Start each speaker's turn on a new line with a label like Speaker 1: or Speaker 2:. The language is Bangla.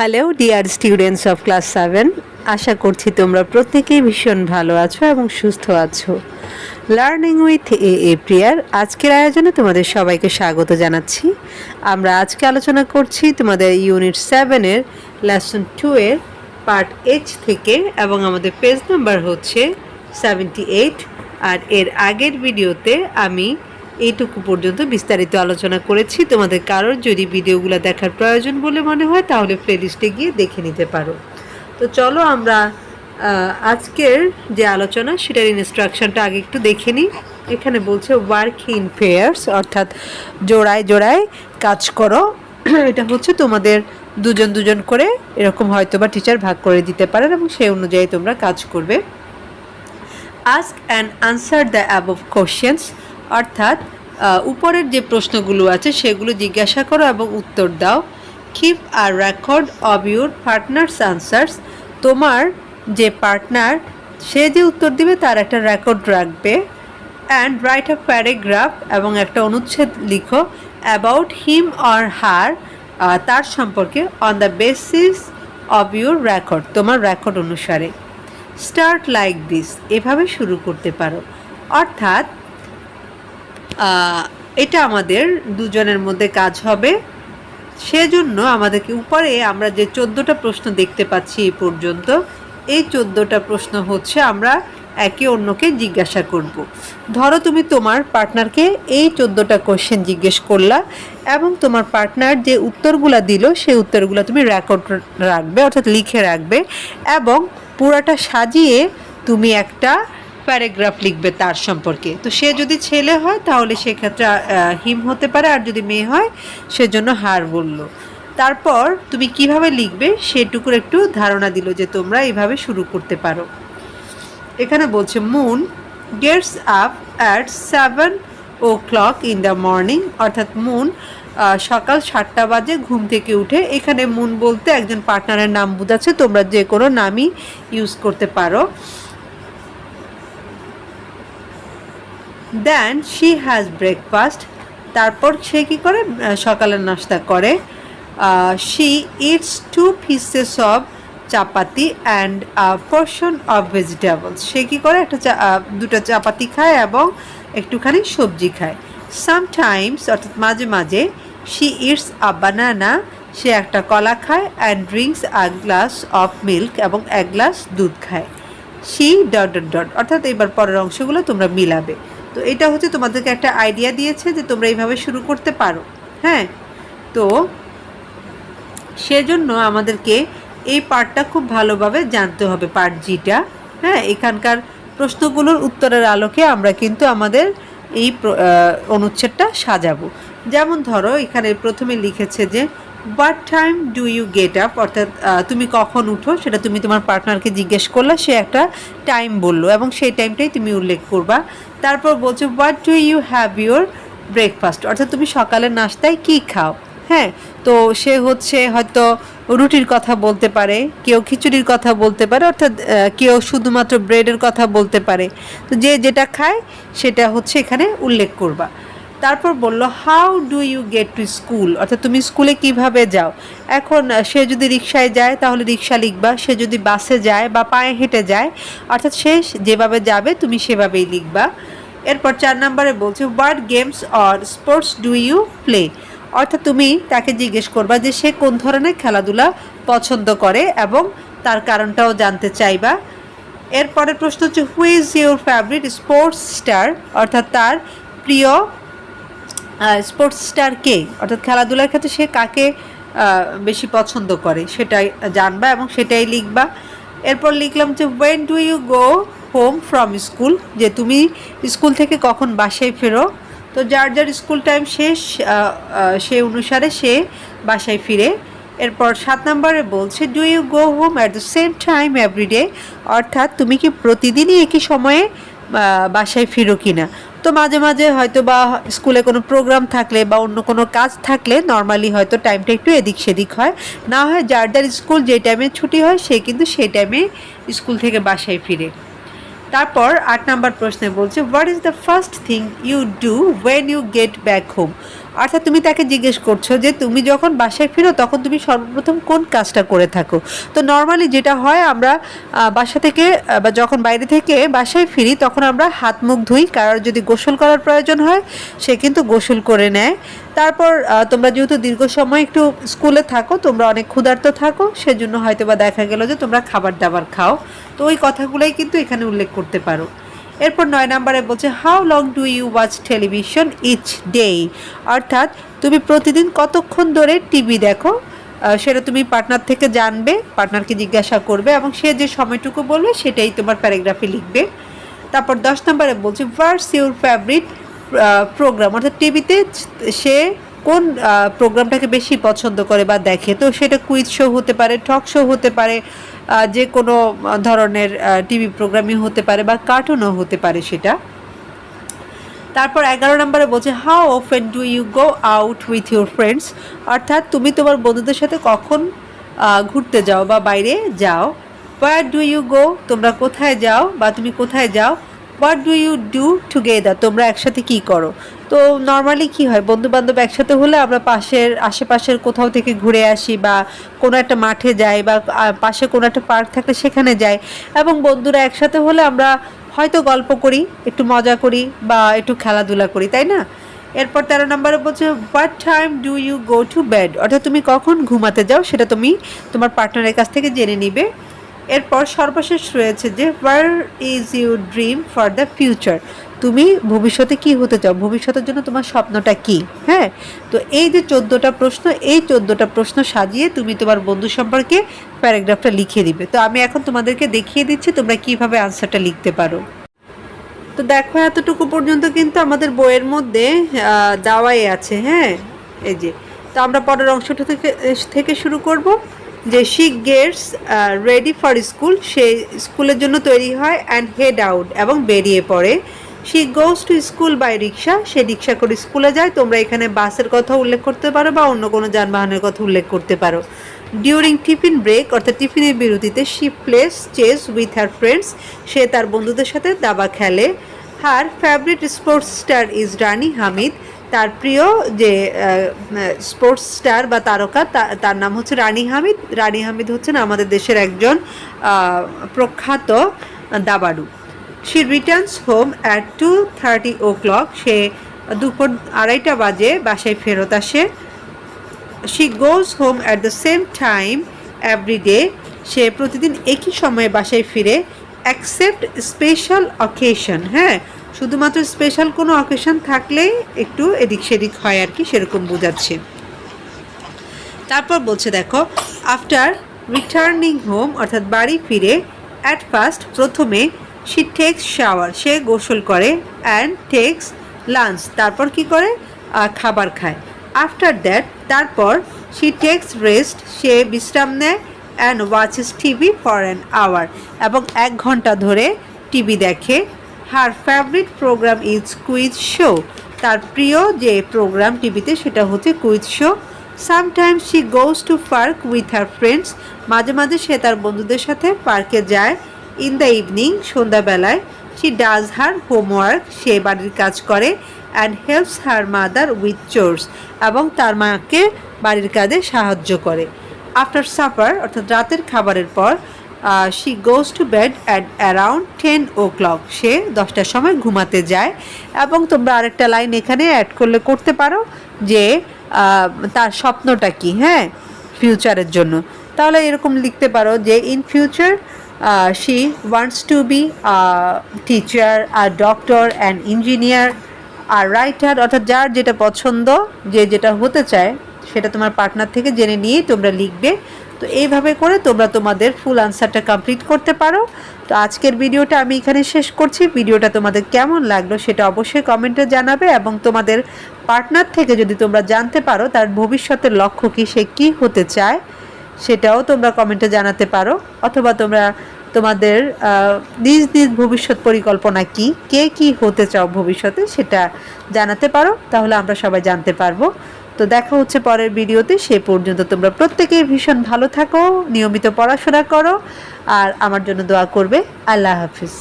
Speaker 1: Hello dear students of class seven আশা করছি তোমরা প্রত্যেকেই ভীষণ ভালো আছো এবং সুস্থ আছো। লার্নিং উইথ এ এ প্রিয়ার আজকের আয়োজনে তোমাদের সবাইকে স্বাগত জানাচ্ছি। আমরা আজকে আলোচনা করছি তোমাদের ইউনিট সেভেনের লেসন টু এর পার্ট এইচ থেকে এবং আমাদের পেজ নাম্বার হচ্ছে সেভেন্টি এইট আর এর আগের ভিডিওতে আমি এইটুকু পর্যন্ত বিস্তারিত আলোচনা করেছি। তোমাদের কারোর যদি ভিডিওগুলো দেখার প্রয়োজন বলে মনে হয়, তাহলে প্লেলিস্টে গিয়ে দেখে নিতে পারো। তো চলো আমরা আজকের যে আলোচনা, সেটার ইনস্ট্রাকশনটা আগে একটু দেখে নিই। এখানে বলছে ওয়ার্ক ইন পেয়ার্স অর্থাৎ জোড়ায় জোড়ায় কাজ করো। এটা হচ্ছে তোমাদের দুজন দুজন করে, এরকম হয়তো বা টিচার ভাগ করে দিতে পারেন এবং সেই অনুযায়ী তোমরা কাজ করবে। Ask and answer the above questions অর্থাৎ উপরের যে প্রশ্নগুলো আছে সেগুলো জিজ্ঞাসা করো এবং উত্তর দাও। Keep a record of your partner's answers তোমার যে পার্টনার সে যে উত্তর দিবে তার একটা রেকর্ড রাখবে। অ্যান্ড রাইট আ প্যারাগ্রাফ এবং একটা অনুচ্ছেদ লিখো অ্যাবাউট হিম অর হার তার সম্পর্কে on the basis of your record তোমার রেকর্ড অনুসারে। স্টার্ট লাইক দিস এভাবে শুরু করতে পারো। অর্থাৎ এটা আমাদের দুজনের মধ্যে কাজ হবে সেজন্য আমাদেরকে উপরে আমরা যে চোদ্দোটা প্রশ্ন দেখতে পাচ্ছি এই পর্যন্ত, এই চোদ্দোটা প্রশ্ন হচ্ছে আমরা একে অন্যকে জিজ্ঞাসা করব। ধরো তুমি তোমার পার্টনারকে এই চোদ্দোটা কোশ্চেন জিজ্ঞেস করলা এবং তোমার পার্টনার যে উত্তরগুলা দিল, সেই উত্তরগুলো তুমি রেকর্ড রাখবে, অর্থাৎ লিখে রাখবে এবং পুরাটা সাজিয়ে তুমি একটা প্যারাগ্রাফ লিখবে তার সম্পর্কে। তো সে যদি ছেলে হয়, তাহলে সেক্ষেত্রে হিম হতে পারে, আর যদি মেয়ে হয়, সেজন্য হার বলল। তারপর তুমি কীভাবে লিখবে, সেটুকুর একটু ধারণা দিল যে তোমরা এইভাবে শুরু করতে পারো। এখানে বলছে moon gets up at seven o'clock in the morning অর্থাৎ মুন সকাল সাতটা বাজে ঘুম থেকে উঠে। এখানে মুন বলতে একজন পার্টনারের নাম বোঝাচ্ছে, তোমরা যে কোনো নামই ইউজ করতে পারো। দেন শি হ্যাজ ব্রেকফাস্ট তারপর সে কী করে? সকালের নাস্তা করে। She eats two pieces of chapati and portion of vegetables সে কী করে? একটা দুটো চাপাতি খায় এবং একটুখানি সবজি খায়। সামটাইমস অর্থাৎ মাঝে মাঝে শি ইটস আ বানানা সে একটা কলা খায় and drinks a glass of milk এবং এক গ্লাস দুধ খায়। সি ডট ডট ডট অর্থাৎ এবার পরের অংশগুলো তোমরা মিলাবে। তো এটা হচ্ছে তোমাদেরকে একটা আইডিয়া দিয়েছে যে তোমরা এইভাবে শুরু করতে পারো হ্যাঁ? তো সেজন্য আমাদেরকে এই পার্টটা খুব ভালোভাবে জানতে হবে পার্ট জিটা হ্যাঁ? এখানকার প্রশ্নগুলোর উত্তরের আলোকে আমরা কিন্তু আমাদের এই অনুচ্ছেদটা সাজাবো। যেমন ধরো, এখানে প্রথমে লিখেছে যে what time do you get up অর্থাৎ তুমি কখন উঠো? সেটা তুমি তোমার পার্টনারকে জিজ্ঞেস করলে, সে একটা টাইম বলল এবং সেই টাইমটাই তুমি উল্লেখ করবা। তারপর বলছো what do you have your breakfast অর্থাৎ, তুমি সকালের নাস্তায় কী খাও? হ্যাঁ তো সে হচ্ছে হয়তো রুটির কথা বলতে পারে, কেউ খিচুড়ির কথা বলতে পারে, অর্থাৎ কেউ শুধুমাত্র ব্রেডের কথা বলতে পারে। তো যে যেটা খায়, সেটা হচ্ছে এখানে উল্লেখ করবা। তারপর বলল how do you get to school অর্থাৎ তুমি স্কুলে কীভাবে যাও? এখন সে যদি রিক্সায় যায়, তাহলে রিক্সা লিখবা। সে যদি বাসে যায় বা পায়ে হেঁটে যায়, অর্থাৎ সে যেভাবে যাবে, তুমি সেভাবেই লিখবা। এরপর চার নম্বরে বলছে what games or sports do you play অর্থাৎ তুমি তাকে জিজ্ঞেস করবা যে সে কোন ধরনের খেলাধুলা পছন্দ করে এবং তার কারণটাও জানতে চাইবা। এরপরের প্রশ্ন হচ্ছে who is your favourite sports star অর্থাৎ তার প্রিয় স্পোর্টস স্টার কে? অর্থাৎ খেলাধুলার ক্ষেত্রে সে কাকে বেশি পছন্দ করে? সেটাই জানবা এবং সেটাই লিখবা। এরপর লিখলাম যে when do you go home from school যে, তুমি স্কুল থেকে কখন বাসায় ফেরো? তো যার যার স্কুল টাইম শেষ সে অনুসারে সে বাসায় ফিরে। এরপর সাত নম্বরে বলছে do you go home at the same time every day অর্থাৎ তুমি কি প্রতিদিনই একই সময়ে বাসায় ফিরো কিনা? তো মাঝে মাঝে হয়তো বা স্কুলে কোনো প্রোগ্রাম থাকলে বা অন্য কোনো কাজ থাকলে নর্মালি হয়তো টাইমটা একটু এদিক সেদিক হয়। না হয় যার যার স্কুল যে টাইমে ছুটি হয়, সে কিন্তু সেই টাইমে স্কুল থেকে বাসায় ফিরে। তারপর আট নাম্বার প্রশ্নে বলছে what is the first thing you do when you get back home অর্থাৎ তুমি তাকে জিজ্ঞেস করছ যে তুমি যখন বাসায় ফিরো তখন তুমি সর্বপ্রথম কোন কাজটা করে থাকো? তো নর্মালি যেটা হয় আমরা বাসা থেকে বা যখন বাইরে থেকে বাসায় ফিরি তখন আমরা হাত মুখ ধুই। কারোর যদি গোসল করার প্রয়োজন হয়, সে কিন্তু গোসল করে নেয়। তারপর তোমরা যেহেতু দীর্ঘ সময় একটু স্কুলে থাকো, তোমরা অনেক ক্ষুধার্ত থাকো, সেজন্য হয়তো বা দেখা গেল যে তোমরা খাবার দাবার খাও। তো ওই কথাগুলোই কিন্তু এখানে উল্লেখ করতে পারো। এরপর নয় নম্বরে বলছে how long do you watch television each day অর্থাৎ, তুমি প্রতিদিন কতক্ষণ ধরে টিভি দেখো? সেটা তুমি পার্টনার থেকে জানবে, পার্টনারকে জিজ্ঞাসা করবে এবং সে যে সময়টুকু বলবে সেটাই তোমার প্যারাগ্রাফে লিখবে। তারপর দশ নম্বরে বলছে ভার্স ইউর ফেভারিট প্রোগ্রাম অর্থাৎ টিভিতে সে কোন প্রোগ্রামটাকে বেশি পছন্দ করে বা দেখে? তো সেটা কুইজ শো হতে পারে টক শো হতে পারে যে কোনো ধরনের টিভি প্রোগ্রামই হতে পারে বা কার্টুনও হতে পারে সেটা। তারপর এগারো নম্বরে বলছে how often do you go out with your friends অর্থাৎ তুমি তোমার বন্ধুদের সাথে কখন ঘুরতে যাও বা বাইরে যাও? হোয়ার ডু ইউ গো তোমরা কোথায় যাও? বা তুমি কোথায় যাও? What do you do together তোমরা একসাথে কি করো? তো নর্মালি কি হয়? বন্ধু বান্ধব একসাথে হলে আমরা পাশের আশেপাশের কোথাও থেকে ঘুরে আসি বা কোনো একটা মাঠে যাই বা পাশে কোনো একটা পার্ক থাকলে সেখানে যাই এবং বন্ধুরা একসাথে হলে আমরা হয়তো গল্প করি, একটু মজা করি বা একটু খেলাধুলা করি, তাই না? এরপর তেরো নম্বরে বলছে what time do you go to bed অর্থাৎ তুমি কখন ঘুমাতে যাও সেটা তুমি তোমার পার্টনারের কাছ থেকে জেনে নিবে। এরপর সর্বশেষ রয়েছে যে what is your dream for the future তুমি ভবিষ্যতে কি হতে চাও? ভবিষ্যতের জন্য তোমার স্বপ্নটা কি? হ্যাঁ? তো এই যে চোদ্দোটা প্রশ্ন, এই চোদ্দোটা প্রশ্ন সাজিয়ে তুমি তোমার বন্ধু সম্পর্কে প্যারাগ্রাফটা লিখে দিবে। তো আমি এখন তোমাদেরকে দেখিয়ে দিচ্ছি তোমরা কীভাবে আনসারটা লিখতে পারো। তো দেখো, এতটুকু পর্যন্ত কিন্তু আমাদের বইয়ের মধ্যে দেওয়াই আছে। হ্যাঁ? এই যে। তো আমরা পরের অংশটা থেকে থেকে শুরু করব। যে she gets ready for school সে স্কুলের জন্য তৈরি হয় অ্যান্ড হেড আউট এবং বেরিয়ে পড়ে। She goes to school by rickshaw সে রিক্সা করে স্কুলে যায়। তোমরা এখানে বাসের কথা উল্লেখ করতে পারো বা অন্য কোনো যানবাহনের কথা উল্লেখ করতে পারো। ডিউরিং টিফিন ব্রেক অর্থাৎ টিফিনের বিরতিতে she plays chess with her friends সে তার বন্ধুদের সাথে দাবা খেলে। Her favourite sports star is Rani Hamid তার প্রিয় যে স্পোর্টস স্টার বা তারকা তার নাম হচ্ছে রানী হামিদ। রানী হামিদ হচ্ছেন আমাদের দেশের একজন প্রখ্যাত দাবাড়ু। She returns home at two thirty o'clock সে দুপুর আড়াইটা বাজে, বাসায় ফেরত আসে। She goes home at the same time every day সে প্রতিদিন একই সময়ে বাসায় ফিরে। অ্যাকসেপ্ট স্পেশাল অকেশন হ্যাঁ? শুধুমাত্র স্পেশাল কোনো অকেশন থাকলেই একটু এদিক সেদিক হয় আর কি, সেরকম বোঝাচ্ছে। তারপর বলছে দেখো আফটার রিটার্নিং হোম অর্থাৎ বাড়ি ফিরে অ্যাট ফার্স্ট প্রথমে শি টেক্স শাওয়ার সে গোসল করে অ্যান্ড টেক্স লাঞ্চ তারপর কি করে? খাবার খায়। আফটার দ্যাট তারপর শি টেক্স রেস্ট সে বিশ্রাম নেয় and watches TV for an hour এবং এক ঘণ্টা ধরে টিভি দেখে। Her favourite programme is quiz show তার প্রিয় যে প্রোগ্রাম টিভিতে সেটা হচ্ছে quiz show sometimes she goes to park with her friends মাঝে মাঝে সে তার বন্ধুদের সাথে পার্কে যায়। ইন দ্য ইভিনিং সন্ধ্যাবেলায় শি ডাজ হার হোমওয়ার্ক সে বাড়ির কাজ করে and helps her mother with chores এবং তার মাকে বাড়ির কাজে সাহায্য করে। আফটার সাপার অর্থাৎ রাতের খাবারের পর she goes to bed at around ten o'clock সে দশটার সময় ঘুমাতে যায়। এবং তোমরা আরেকটা লাইন এখানে অ্যাড করলে করতে পারো যে তার স্বপ্নটা কি হ্যাঁ? ফিউচারের জন্য। তাহলে এরকম লিখতে পারো যে in future she wants to be teacher or doctor and engineer or writer অর্থাৎ যার যেটা পছন্দ, যে যেটা হতে চায় সেটা তোমার পার্টনার থেকে জেনে নিয়েই তোমরা লিখবে। তো এইভাবে করে তোমরা তোমাদের ফুল আনসারটা কমপ্লিট করতে পারো। তো আজকের ভিডিওটা আমি এখানে শেষ করছি। ভিডিওটা তোমাদের কেমন লাগল সেটা অবশ্যই কমেন্টে জানাবে এবং তোমাদের পার্টনার থেকে যদি তোমরা জানতে পারো তার ভবিষ্যতের লক্ষ্য কী, সে কী হতে চায়, সেটাও তোমরা কমেন্টে জানাতে পারো। অথবা তোমরা তোমাদের নিজ নিজ ভবিষ্যৎ পরিকল্পনা কি, কে কি হতে চাও ভবিষ্যতে সেটা জানাতে পারো। তাহলে আমরা সবাই জানতে পারব। তো দেখা হচ্ছে পরের ভিডিওতে। সে পর্যন্ত তোমরা প্রত্যেকেই ভীষণ ভালো থাকো, নিয়মিত পড়াশোনা করো, আর আমার জন্য দোয়া করবে। আল্লাহ হাফিজ।